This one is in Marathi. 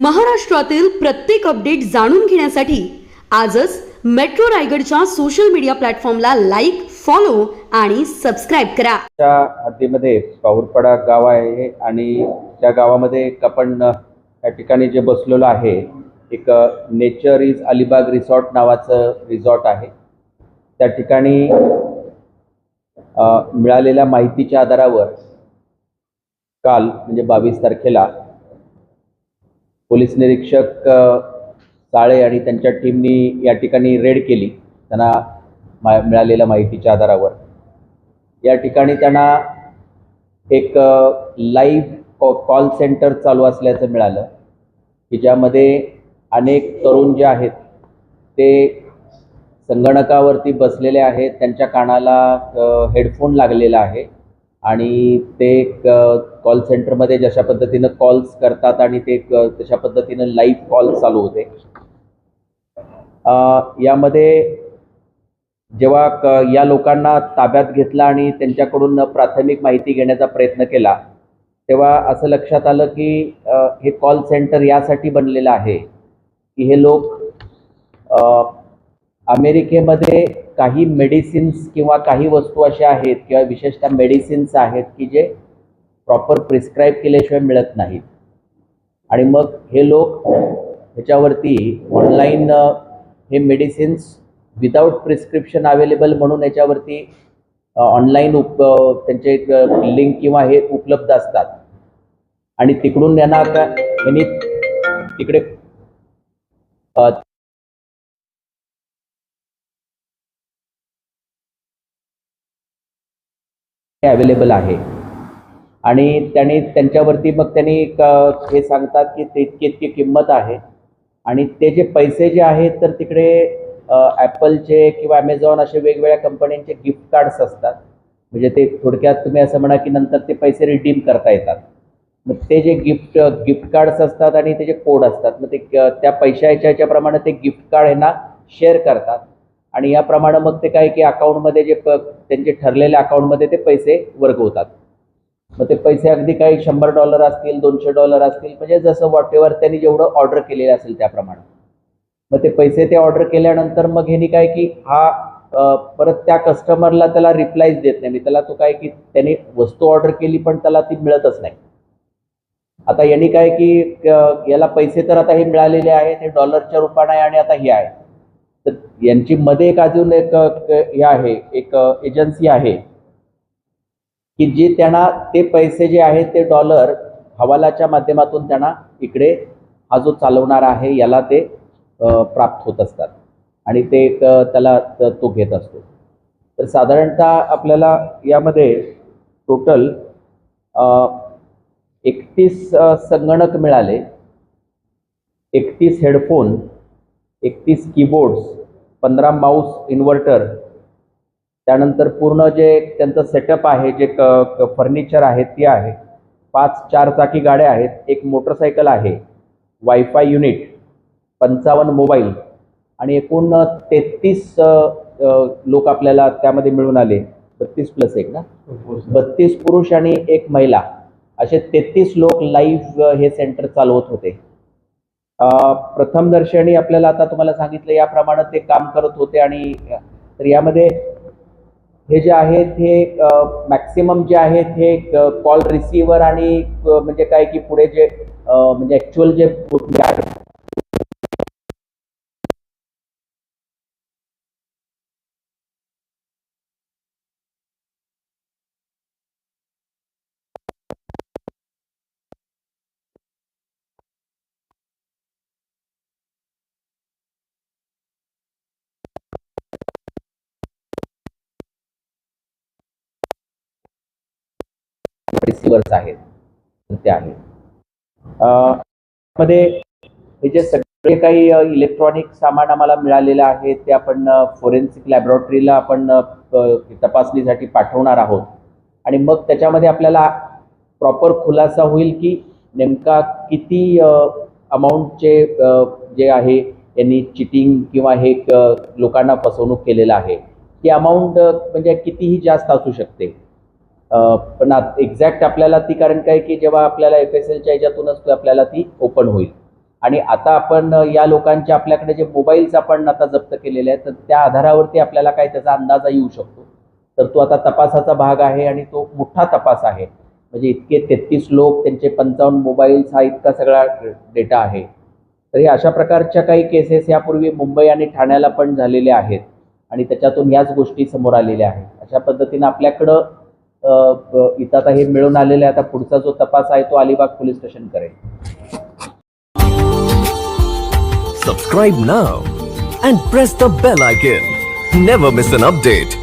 महाराष्ट्रातील प्रत्येक अपडेट जाणून घेण्यासाठी आजच मेट्रो रायगडच्या सोशल मीडिया प्लॅटफॉर्मला लाईक फॉलो आणि सबस्क्राईब करा. त्या हद्दीमध्ये पाऊरपाडा गाव आहे आणि त्या गावामध्ये एक आपण त्या या ठिकाणी जे बसलेलो आहे एक नेचर इज अलिबाग रिसॉर्ट नावाचं रिसॉर्ट आहे. त्या ठिकाणी मिळालेल्या माहितीच्या आधारावर काल म्हणजे बावीस तारखेला पोलीस निरीक्षक साळे आणि त्यांच्या टीमनी या ठिकाणी रेड केली. त्यांना मा मिळालेल्या माहितीच्या आधारावर. या ठिकाणी त्यांना एक लाईव्ह कॉल सेंटर चालू असल्याचं मिळालं की ज्यामध्ये अनेक तरुण जे आहेत ते संगणकावरती बसलेले आहेत. त्यांच्या कानाला हेडफोन लागलेला आहे. आणि ते कॉल सेंटरमध्ये जशा पद्धतीनं कॉल्स करतात आणि ते तशा पद्धतीनं लाईव्ह कॉल चालू होते. यामध्ये जेव्हा या लोकांना ताब्यात घेतला आणि त्यांच्याकडून प्राथमिक माहिती घेण्याचा प्रयत्न केला तेव्हा असं लक्षात आलं की हे कॉल सेंटर यासाठी बनलेलं आहे की हे लोक अमेरिकेमध्ये काही मेडिसिन्स किंवा काही वस्तू अशा आहेत किंवा विशेषतः मेडिसिन्स आहेत की जे प्रॉपर प्रिस्क्राईब केल्याशिवाय मिळत नाहीत. आणि मग हे लोक ह्याच्यावरती ऑनलाईन हे मेडिसिन्स विदाऊट प्रिस्क्रिप्शन अवेलेबल म्हणून याच्यावरती ऑनलाईन उप त्यांचे लिंक किंवा हे उपलब्ध असतात. आणि तिकडून यांना आता यांनी तिकडे अवेलेबल आहे. आणि त्यांनी त्यांच्यावरती मग त्यांनी एक, हे सांगतात की ते इतकी इतकी किंमत आहे. आणि ते जे पैसे जे आहेत तर तिकडे ॲपलचे किंवा ॲमेझॉन असे वेगवेगळ्या कंपन्यांचे गिफ्ट कार्ड्स असतात. म्हणजे ते थोडक्यात तुम्ही असं म्हणा की नंतर ते पैसे रिडीम करता येतात. मग ते जे गिफ्ट गिफ्ट कार्ड्स असतात आणि त्याचे कोड असतात मग ते त्या पैशाच्या ह्याच्याप्रमाणे ते गिफ्ट कार्ड ह्यांना शेअर करतात आणि याप्रमाणे मग ते काय की अकाउंटमध्ये जे त्यांचे ठरलेल्या अकाउंटमध्ये ते पैसे वर्गवतात. मग ते पैसे अगदी काही शंभर डॉलर असतील दोनशे डॉलर असतील म्हणजे जसं वॉट एव्हर त्यांनी जेवढं ऑर्डर केलेलं असेल त्याप्रमाणे. मग ते पैसे ते ऑर्डर केल्यानंतर मग ह्यांनी काय की हा परत त्या कस्टमरला त्याला रिप्लायच देत नाही. मी त्याला तो काय की त्याने वस्तू ऑर्डर केली पण त्याला ती मिळतच नाही. आता यांनी काय की याला पैसे तर आता हे मिळालेले आहेत हे डॉलरच्या रूपाने आहे आणि आता हे आहे. यांची मध्ये एक अजून एक हे आहे एक एजन्सी आहे की जे त्यांना ते पैसे जे आहेत ते डॉलर हवालाच्या माध्यमातून त्यांना इकडे हा जो चालवणारा आहे याला ते प्राप्त होत असतात. आणि ते एक, त्याला तो घेत असतो. तर साधारणतः आपल्याला यामध्ये टोटल एकतीस संगणक मिळाले. एकतीस हेडफोन एकतीस कीबोर्ड्स पंधरा माऊस इन्व्हर्टर त्यानंतर पूर्ण जे त्यांचं सेटअप आहे जे क फर्निचर आहे ते आहे. पाच चार चाकी गाड्या आहेत एक मोटरसायकल आहे वायफाय युनिट पंचावन्न मोबाईल आणि एकूण तेहतीस लोक आपल्याला त्यामध्ये मिळून आले. बत्तीस प्लस एक ना? बत्तीस पुरुष आणि एक महिला. असे तेहतीस लोक लाईव्ह हे सेंटर चालवत होते. प्रथमदर्शनी आपल्याला आता तुम्हाला सांगितलं याप्रमाणे ते काम करत होते आणि तर यामध्ये हे जे आहेत हे मॅक्सिमम जे आहेत हे कॉल रिसिव्हर आणि म्हणजे काय की पुढे जे म्हणजे ॲक्च्युअल जे जे आहे रिसिव्हर्स आहेत. ते आहेत मध्ये हे जे सगळे काही इलेक्ट्रॉनिक सामान आम्हाला मिळालेलं आहे ते आपण फोरेन्सिक लॅबोरेटरीला आपण तपासणीसाठी पाठवणार आहोत. आणि मग त्याच्यामध्ये आपल्याला प्रॉपर खुलासा होईल की नेमका किती अमाऊंटचे जे आहे यांनी चिटिंग किंवा हे लोकांना फसवणूक केलेलं आहे. ती अमाऊंट म्हणजे कितीही जास्त असू शकते. पण एक्झॅक्ट आपल्याला ती कारण काय की जेव्हा आपल्याला एफ एस एलच्या याच्यातूनच आपल्याला ती ओपन होईल. आणि आता आपण या लोकांचे आपल्याकडे जे मोबाईल्स आपण आता जप्त केलेले आहेत तर त्या आधारावरती आपल्याला काय त्याचा अंदाजा येऊ शकतो. तर तो आता तपासाचा भाग आहे आणि तो मोठा तपास आहे. म्हणजे इतके तेहतीस लोक त्यांचे पंचावन्न मोबाईल्स हा इतका सगळा डेटा आहे. तर हे अशा प्रकारच्या काही केसेस यापूर्वी मुंबई आणि ठाण्याला पण झालेल्या आहेत. आणि त्याच्यातून याच गोष्टी समोर आलेल्या आहेत. अशा पद्धतीनं आपल्याकडं इतर काही मिळून आलेले आता पुढचा जो तपास आहे तो अलिबाग पोलीस स्टेशन करेल सबस्क्राईब ना and press the bell icon never miss an update